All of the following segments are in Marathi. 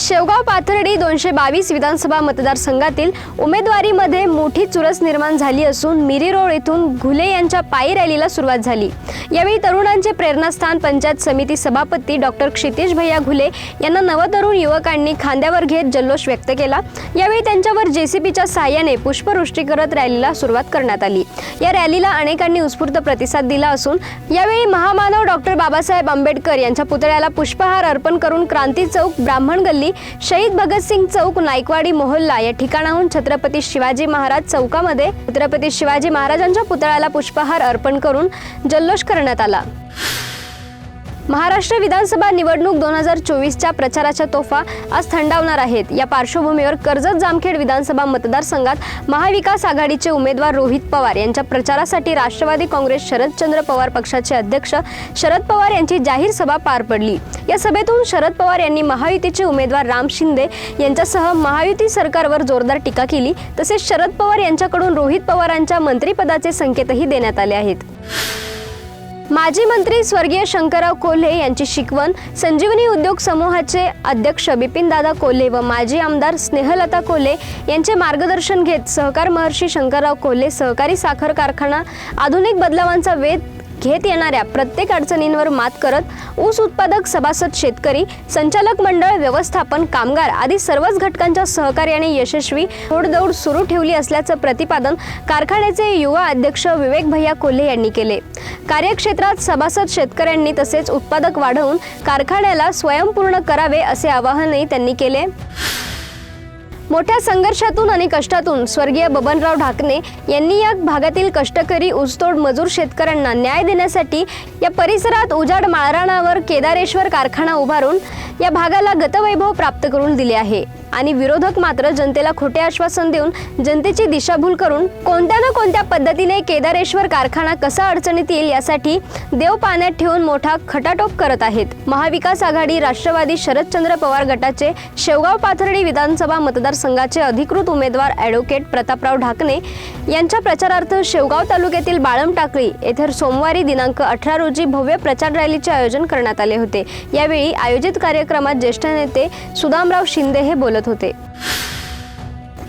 शेवगाव पाथर्डी दोनशे बावीस विधानसभा मतदारसंघातील उमेदवारीमध्ये मोठी चुरस निर्माण झाली असून मिरी रोड येथून घुले यांच्या पायी रॅलीला सुरुवात झाली. यावेळी तरुणांचे प्रेरणास्थान पंचायत समिती सभापती डॉक्टर क्षितिश भैया घुले यांना नवतरुण युवकांनी खांद्यावर घेत जल्लोष व्यक्त केला. यावेळी त्यांच्यावर जेसीबीच्या सहाय्याने पुष्पवृष्टी करत रॅलीला सुरुवात करण्यात आली. या रॅलीला अनेकांनी उत्स्फूर्त प्रतिसाद दिला असून यावेळी महामानव डॉक्टर बाबासाहेब आंबेडकर यांच्या पुतळ्याला पुष्पहार अर्पण करून क्रांती चौक ब्राह्मण गल्ली शहीद भगतसिंग चौक नायकवाडी मोहल्ला या ठिकाणाहून छत्रपती शिवाजी महाराज चौकामध्ये छत्रपती शिवाजी महाराजांच्या पुतळ्याला पुष्पहार अर्पण करून जल्लोष करण्यात आला. महाराष्ट्र विधानसभा निवडणूक दोन हजार चोवीसच्या प्रचाराच्या तोफा आज थंडावणार आहेत. या पार्श्वभूमीवर कर्जत जामखेड विधानसभा मतदारसंघात महाविकास आघाडीचे उमेदवार रोहित पवार यांच्या प्रचारासाठी राष्ट्रवादी काँग्रेस शरदचंद्र पवार पक्षाचे अध्यक्ष शरद पवार यांची जाहीर सभा पार पडली. या सभेतून शरद पवार यांनी महायुतीचे उमेदवार राम शिंदे यांच्यासह महायुती सरकारवर जोरदार टीका केली तसेच शरद पवार यांच्याकडून रोहित पवारांच्या मंत्रिपदाचे संकेतही देण्यात आले आहेत. माजी मंत्री स्वर्गीय शंकरराव कोल्हे यांची शिकवण संजीवनी उद्योग समूहाचे अध्यक्ष बिपिनदादा कोल्हे व माजी आमदार स्नेहलता कोल्हे यांचे मार्गदर्शन घेत सहकार महर्षी शंकरराव कोल्हे सहकारी साखर कारखाना आधुनिक बदलावांचा वेध घेत येणाऱ्या प्रत्येक अडचणींवर मात करत ऊस उत्पादक सभासद शेतकरी संचालक मंडळ व्यवस्थापन कामगार आदी सर्वच घटकांच्या सहकार्याने यशस्वी घोडदौड सुरू ठेवली असल्याचं प्रतिपादन कारखान्याचे युवा अध्यक्ष विवेक भैया कोल्हे यांनी केले. कार्यक्षेत्रात सभासद शेतकऱ्यांनी तसेच उत्पादक वाढवून कारखान्याला स्वयंपूर्ण करावे असे आवाहनही त्यांनी केले. मोठ्या संघर्षातून आणि कष्टातून स्वर्गीय बबनराव ढाकणे यांनी या भागातील कष्टकरी ऊसतोड मजूर शेतकऱ्यांना न्याय देण्यासाठी या परिसरात उजाड माळराणावर केदारेश्वर कारखाना उभारून या भागाला गतवैभव प्राप्त करून दिले आहे. आणि विरोधक मात्र जनतेला खोटे आश्वासन देऊन जनतेची दिशाभूल करून कोणत्या ना कोणत्या पद्धतीने केदारेश्वर कारखाना कसा अडचणीत येईल यासाठी देव पाण्यात ठेवून मोठा खटाटोप करत आहेत. महाविकास आघाडी राष्ट्रवादी शरदचंद्र पवार गटाचे शेवगाव पाथर्डी विधानसभा मतदारसंघाचे अधिकृत उमेदवार ॲडव्होकेट प्रतापराव ढाकणे यांच्या प्रचारार्थ शेवगाव तालुक्यातील बाळम टाकळी येथे सोमवारी दिनांक अठरा रोजी भव्य प्रचार रॅलीचे आयोजन करण्यात आले होते. यावेळी आयोजित कार्यक्रमात ज्येष्ठ नेते सुदामराव शिंदे हे बोलत होते.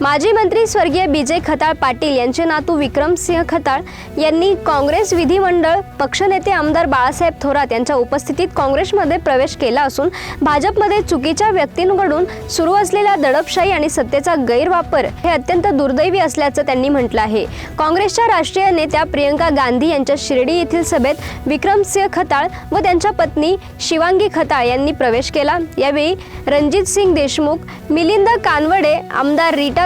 माजी मंत्री स्वर्गीय विजय खताळ पाटील यांचे नातू विक्रमसिंह खताळ यांनी काँग्रेस विधिमंडळ पक्षनेते आमदार बाळासाहेब थोरात यांच्या उपस्थितीत काँग्रेसमध्ये प्रवेश केला असून भाजपमध्ये चुकीच्या व्यक्तींकडून सुरू असलेल्या दडपशाही आणि सत्तेचा गैरवापर हे अत्यंत दुर्दैवी असल्याचं त्यांनी म्हटलं आहे. काँग्रेसच्या राष्ट्रीय नेत्या प्रियंका गांधी यांच्या शिर्डी येथील सभेत विक्रमसिंह खताळ व त्यांच्या पत्नी शिवांगी खताळ यांनी प्रवेश केला. यावेळी रणजित सिंग देशमुख मिलिंद कानवडे आमदार रीटा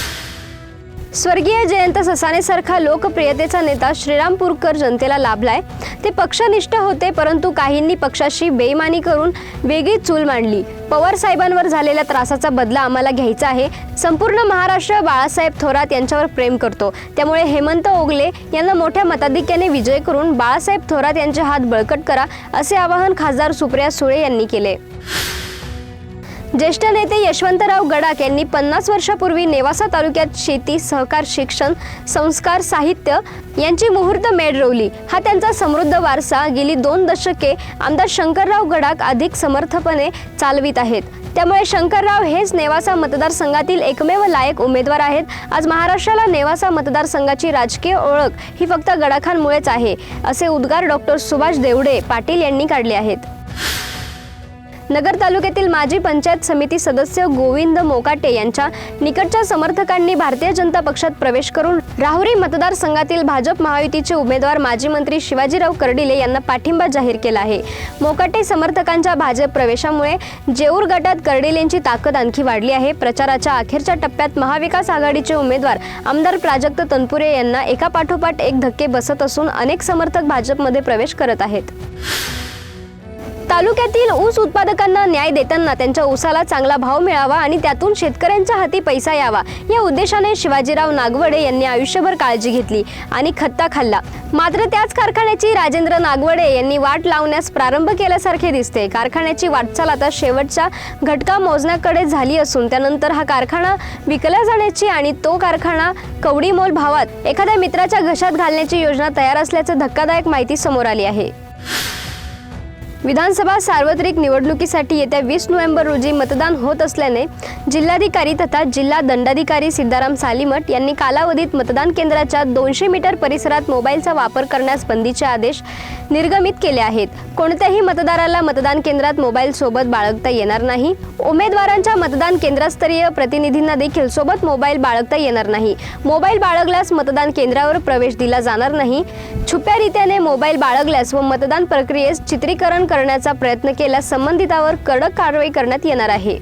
स्वर्गीय जयंत ससानेसारखा लोकप्रियतेचा नेता श्रीरामपूरकर जनतेला लाभलाय. ते पक्षनिष्ठ होते परंतु काहींनी पक्षाशी बेईमानी करून वेगळी चूल मांडली. पवार साहेबांवर झालेल्या त्रासाचा बदला आम्हाला घ्यायचा आहे. संपूर्ण महाराष्ट्र बाळासाहेब थोरात यांच्यावर प्रेम करतो. त्यामुळे हेमंत ओगले यांना मोठ्या मताधिक्याने विजय करून बाळासाहेब थोरात यांचे हात बळकट करा असे आवाहन खासदार सुप्रिया सुळे यांनी केले. ज्येष्ठ नेते यशवंतराव गडाख यांनी पन्नास वर्षापूर्वी नेवासा तालुक्यात शेती सहकार शिक्षण संस्कार साहित्य यांची मुहूर्त मेढ रोवली हा त्यांचा समृद्ध वारसा. गेली दोन दशके आमदार शंकरराव गडाख अधिक समर्थपणे चालवित आहेत. त्यामुळे शंकरराव हेच नेवासा मतदारसंघातील एकमेव लायक उमेदवार आहेत. आज महाराष्ट्राला नेवासा मतदारसंघाची राजकीय ओळख ही फक्त गडाखांमुळेच आहे असे उद्गार डॉक्टर सुभाष देवडे पाटील यांनी काढले आहेत. नगर तालुक्यातील माजी पंचायत समिती सदस्य गोविंद मोकाटे यांच्या निकटच्या समर्थकांनी भारतीय जनता पक्षात प्रवेश करून राहुरी मतदारसंघातील भाजप महायुतीचे उमेदवार माजी मंत्री शिवाजीराव कर्डिले यांना पाठिंबा जाहीर केला आहे. मोकाटे समर्थकांच्या भाजप प्रवेशामुळे जेऊर गटात कर्डिलेंची ताकद आणखी वाढली आहे. प्रचाराच्या अखेरच्या टप्प्यात महाविकास आघाडीचे उमेदवार आमदार प्राजक्त तनपुरे यांना एका पाठोपाठ एक धक्के बसत असून अनेक समर्थक भाजपमध्ये प्रवेश करत आहेत. तालुक्यातील ऊस उत्पादकांना न्याय देताना त्यांच्या ऊसाला चांगला भाव मिळावा आणि त्यातून शेतकऱ्यांच्या हाती पैसा यावा या उद्देशाने शिवाजीराव नागवडे यांनी आयुष्यभर काळजी घेतली आणि खत्ता खाल्ला. मात्र त्याच कारखान्याची राजेंद्र नागवडे यांनी वाट लावण्यास प्रारंभ केल्यासारखे दिसते. कारखान्याची वाटचाल आता शेवटच्या घटका मोजण्याकडे झाली असून त्यानंतर हा कारखाना विकला जाण्याची आणि तो कारखाना कवडीमोल भावात एखाद्या मित्राच्या घशात घालण्याची योजना तयार असल्याचं धक्कादायक माहिती समोर आली आहे. विधानसभा सार्वत्रिक निवडणुकीसाठी येत्या वीस नोव्हेंबर रोजी मतदान होत असल्याने जिल्हाधिकारी तथा जिल्हा दंडाधिकारी सिद्धाराम सालीमठ यांनी कालावधीत मतदान केंद्राच्या दोनशे मीटर परिसरात मोबाईलचा वापर करण्यास बंदीचे आदेश निर्गमित केले आहेत. कोणत्याही मतदाराला मतदान केंद्रात मोबाईल सोबत बाळगता येणार नाही. उमेदवारांच्या मतदान केंद्रस्तरीय प्रतिनिधींना देखील सोबत मोबाईल बाळगता येणार नाही. मोबाईल बाळगल्यास मतदान केंद्रावर प्रवेश दिला जाणार नाही. छुप्या रीत्याने मोबाईल बाळगल्यास व मतदान प्रक्रियेस चित्रीकरण करण्याचा प्रयत्न केल्यास संबंधितावर कडक कारवाई करण्यात येणार आहे.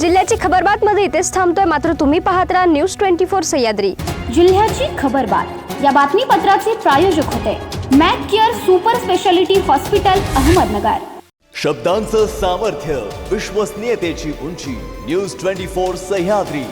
जिल्ह्याची खबरबात मध्ये इथेच थांबतोय. मात्र तुम्ही पाहत राहा न्यूज ट्वेंटी फोर सह्याद्री. जिल्ह्याची खबरबात. या बातमीपत्राचे प्रायोजक होते. Mac Care super speciality hospital Ahmednagar. शब्दांचं सामर्थ्य विश्वसनीयतेची उंची न्यूज ट्वेंटी फोर सह्याद्री.